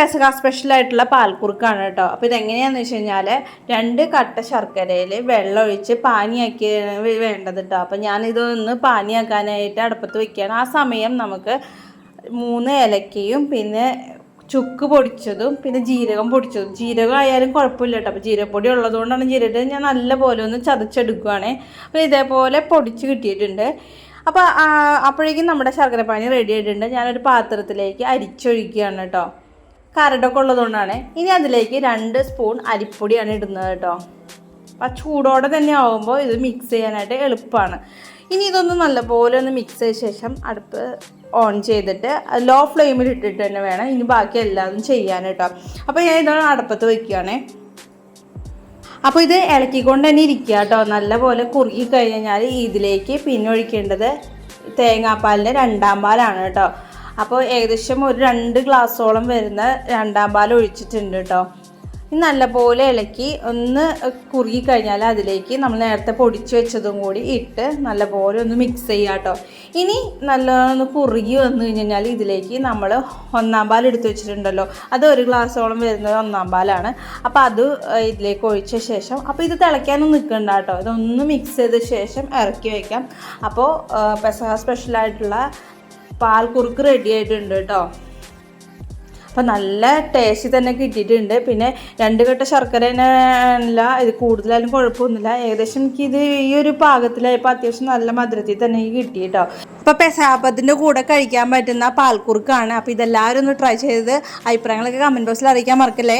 പെസക സ്പെഷ്യലായിട്ടുള്ള പാൽക്കുറുക്കാണ് കേട്ടോ. അപ്പോൾ ഇതെങ്ങനെയാണെന്ന് വെച്ച് കഴിഞ്ഞാൽ രണ്ട് കട്ട ശർക്കരയിൽ വെള്ളം ഒഴിച്ച് പാനിയാക്കി വേണ്ടത് കേട്ടോ. അപ്പോൾ ഞാനിതൊന്ന് പാനിയാക്കാനായിട്ട് അടുപ്പത്ത് വയ്ക്കുകയാണ് ആ സമയം നമുക്ക് മൂന്ന് ഏലക്കയും പിന്നെ ചുക്ക് പൊടിച്ചതും പിന്നെ ജീരകം പൊടിച്ചതും. ജീരകം ആയാലും കുഴപ്പമില്ല കേട്ടോ. അപ്പോൾ ജീരകപ്പൊടി ഉള്ളതുകൊണ്ടാണ് ജീരകം ഞാൻ നല്ല പോലെ ഒന്ന് ചതച്ചെടുക്കുകയാണ് അപ്പോൾ ഇതേപോലെ പൊടിച്ച് കിട്ടിയിട്ടുണ്ട്. അപ്പോൾ അപ്പോഴേക്കും നമ്മുടെ ശർക്കരപ്പാനി റെഡി ആയിട്ടുണ്ട്. ഞാനൊരു പാത്രത്തിലേക്ക് അരിച്ചൊഴിക്കുകയാണ് കേട്ടോ. കരടൊക്കെ ഉള്ളതുകൊണ്ടാണ്. ഇനി അതിലേക്ക് രണ്ട് സ്പൂൺ അരിപ്പൊടിയാണ് ഇടുന്നത് കേട്ടോ. അപ്പം ചൂടോടെ തന്നെ ആവുമ്പോൾ ഇത് മിക്സ് ചെയ്യാനായിട്ട് എളുപ്പമാണ് ഇനി ഇതൊന്ന് നല്ലപോലെ ഒന്ന് മിക്സ് ചെയ്ത ശേഷം അടുപ്പ് ഓൺ ചെയ്തിട്ട് ലോ ഫ്ലെയിമിൽ ഇട്ടിട്ട് തന്നെ വേണം ഇനി ബാക്കി എല്ലാതും ചെയ്യാൻ കേട്ടോ. അപ്പോൾ ഞാൻ ഇതാണ് അടുപ്പത്ത് വയ്ക്കുകയാണേ അപ്പോൾ ഇത് ഇളക്കിക്കൊണ്ട് തന്നെ ഇരിക്കുക കേട്ടോ. നല്ലപോലെ കുറുകി കഴിഞ്ഞാൽ ഇതിലേക്ക് പിന്നെ ഒഴിക്കേണ്ടത് തേങ്ങാപ്പാലിന്റെ രണ്ടാം പാലാണ് കേട്ടോ. അപ്പോൾ ഏകദേശം ഒരു രണ്ട് ഗ്ലാസ്സോളം വരുന്ന രണ്ടാം പാൽ ഒഴിച്ചിട്ടുണ്ട് കേട്ടോ. നല്ലപോലെ ഇളക്കി ഒന്ന് കുറുകി കഴിഞ്ഞാൽ അതിലേക്ക് നമ്മൾ നേരത്തെ പൊടിച്ച് വെച്ചതും കൂടി ഇട്ട് നല്ലപോലെ ഒന്ന് മിക്സ് ചെയ്യുക കേട്ടോ. ഇനി നല്ല ഒന്ന് കുറുകി വന്നു കഴിഞ്ഞാൽ ഇതിലേക്ക് നമ്മൾ ഒന്നാം പാൽ എടുത്തു വെച്ചിട്ടുണ്ടല്ലോ. അത് ഒരു ഗ്ലാസ്സോളം വരുന്നത് ഒന്നാം പാലാണ്. അപ്പോൾ അത് ഇതിലേക്ക് ഒഴിച്ച ശേഷം അപ്പോൾ ഇത് തിളയ്ക്കാനൊന്നും നിൽക്കണ്ട കേട്ടോ. ഇതൊന്ന് മിക്സ് ചെയ്ത ശേഷം ഇറക്കി വയ്ക്കാം അപ്പോൾ പെസഹ സ്പെഷ്യലായിട്ടുള്ള പാൽ കുറുക്ക് റെഡി ആയിട്ടുണ്ട് കേട്ടോ. അപ്പം നല്ല ടേസ്റ്റ് തന്നെ കിട്ടിയിട്ടുണ്ട്. പിന്നെ രണ്ട് കെട്ട ശർക്കര അല്ല ഇത് കൂടുതലായാലും കുഴപ്പമൊന്നുമില്ല. ഏകദേശം എനിക്കിത് ഈ ഒരു പാകത്തിലായപ്പോൾ അത്യാവശ്യം നല്ല മധുരത്തിൽ തന്നെ എനിക്ക് കിട്ടി കേട്ടോ. അപ്പോൾ പെസാപ്പത്തിന്റെ കൂടെ കഴിക്കാൻ പറ്റുന്ന പാൽക്കുറുക്കാണ്. അപ്പോൾ ഇതെല്ലാവരും ഒന്ന് ട്രൈ ചെയ്ത് അഭിപ്രായങ്ങളൊക്കെ കമന്റ് ബോക്സിൽ അറിയിക്കാൻ മറക്കല്ലേ?